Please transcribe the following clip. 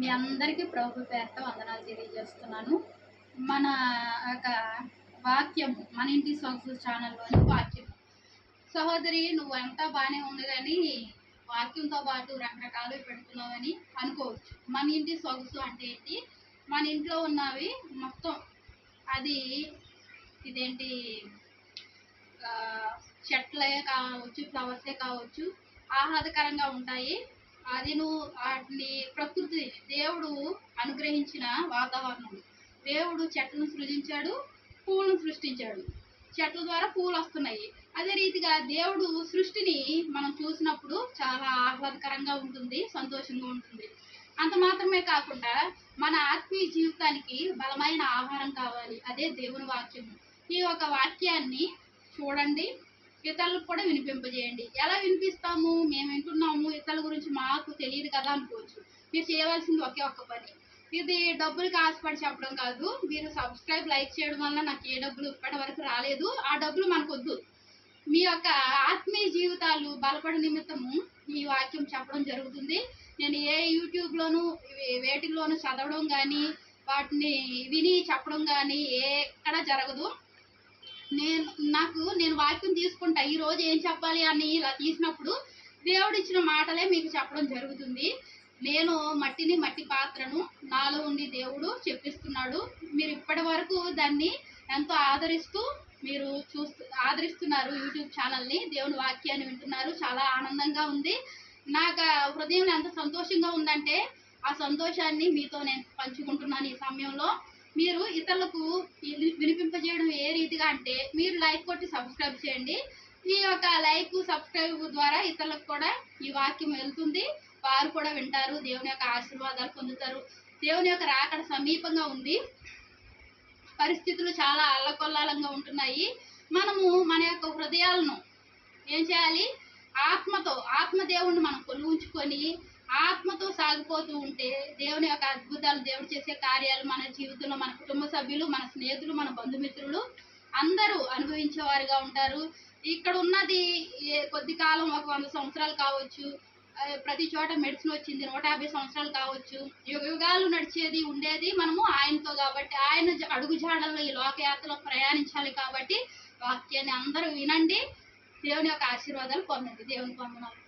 మీ అందరికీ ప్రభు పేరుతో వందనాలు తెలియజేస్తున్నాను. మన యొక్క వాక్యం మన ఇంటి సొగసు ఛానల్లోని వాక్యం. సహోదరి నువ్వు అంతా బాగానే ఉంది కానీ వాక్యంతో పాటు రకరకాలు పెడుతున్నావని అనుకోవచ్చు. మన ఇంటి సొగసు అంటే ఏంటి? మన ఇంట్లో ఉన్నవి మొత్తం అది ఇదేంటి? చెట్లే కావచ్చు ఫ్లవర్సే కావచ్చు ఆహ్లాదకరంగా ఉంటాయి. అది నువ్వు వాటిని ప్రకృతి దేవుడు అనుగ్రహించిన వాతావరణం దేవుడు చెట్లను సృజించాడు పూలను సృష్టించాడు. చెట్ల ద్వారా పూలు వస్తున్నాయి. అదే రీతిగా దేవుడు సృష్టిని మనం చూసినప్పుడు చాలా ఆహ్లాదకరంగా ఉంటుంది సంతోషంగా ఉంటుంది. అంత మాత్రమే కాకుండా మన ఆత్మీయ జీవితానికి బలమైన ఆహారం కావాలి. అదే దేవుని వాక్యం ఈ యొక్క వాక్యాన్ని చూడండి. ఇతరులకు కూడా వినిపింపజేయండి. ఎలా వినిపిస్తాము? మేము వింటున్నాము. ఇతరుల గురించి మాకు తెలియదు కదా అనుకోవచ్చు. మీరు చేయవలసింది ఒకే ఒక్క పని. ఇది డబ్బులకి ఆశపడి చెప్పడం కాదు. మీరు సబ్స్క్రైబ్ లైక్ చేయడం వల్ల నాకు ఏ డబ్బులు ఇప్పటి వరకు రాలేదు. ఆ డబ్బులు మనకు వద్దు మీ యొక్క ఆత్మీయ జీవితాలు బలపడ నిమిత్తము ఈ వాక్యం చెప్పడం జరుగుతుంది. నేను ఏ యూట్యూబ్లోను వేటిల్లోనూ చదవడం కానీ వాటిని విని చెప్పడం కానీ ఎక్కడ జరగదు. నేను నాకు నేను వాక్యం తీసుకుంటా. ఈ రోజు ఏం చెప్పాలి అని ఇలా తీసినప్పుడు దేవుడు ఇచ్చిన మాటలే మీకు చెప్పడం జరుగుతుంది. నేను మట్టిని మట్టి పాత్రను నాలో ఉండి దేవుడు చెప్పిస్తున్నాడు. మీరు ఇప్పటి వరకు దాన్ని ఎంతో ఆదరిస్తూ మీరు చూస్తూ ఆదరిస్తున్నారు యూట్యూబ్ ఛానల్ని. దేవుని వాక్యాన్ని వింటున్నారు. చాలా ఆనందంగా ఉంది. నాకు ఆ హృదయం ఎంత సంతోషంగా ఉందంటే ఆ సంతోషాన్ని మీతో నేను పంచుకుంటున్నాను ఈ సమయంలో. మీరు ఇతరులకు వినిపింపజేయడం ఏ రీతిగా అంటే మీరు లైక్ కొట్టి సబ్స్క్రైబ్ చేయండి. ఈ యొక్క లైక్ సబ్స్క్రైబ్ ద్వారా ఇతరులకు కూడా ఈ వాక్యం వెళ్తుంది. వారు కూడా వింటారు దేవుని యొక్క ఆశీర్వాదాలు పొందుతారు. దేవుని యొక్క రాకడ సమీపంగా ఉంది. పరిస్థితులు చాలా అల్లకొల్లాలంగా ఉంటున్నాయి. మనము మన యొక్క హృదయాలను ఏం చేయాలి? ఆత్మతో ఆత్మదేవుణ్ణి మనం కొలువుంచుకొని ఆత్మతో సాగిపోతూ ఉంటే దేవుని యొక్క అద్భుతాలు దేవుడు చేసే కార్యాలు మన జీవితంలో మన కుటుంబ సభ్యులు మన స్నేహితులు మన బంధుమిత్రులు అందరూ అనుభవించేవారుగా ఉంటారు. ఇక్కడ ఉన్నది ఏ కొద్ది కాలం ఒక వంద సంవత్సరాలు కావచ్చు ప్రతి చోట మెడిసిన్ వచ్చింది నూట యాభై సంవత్సరాలు కావచ్చు. యుగ యుగాలు నడిచేది ఉండేది మనము ఆయనతో కాబట్టి ఆయన అడుగుజాడల్లో అడుగు జాడల్లో ఈ లోకయాత్రలో ప్రయాణించాలి కాబట్టి వాక్యాన్ని అందరూ వినండి. దేవుని యొక్క ఆశీర్వాదాలు పొందండి. దేవుని పొందనాలు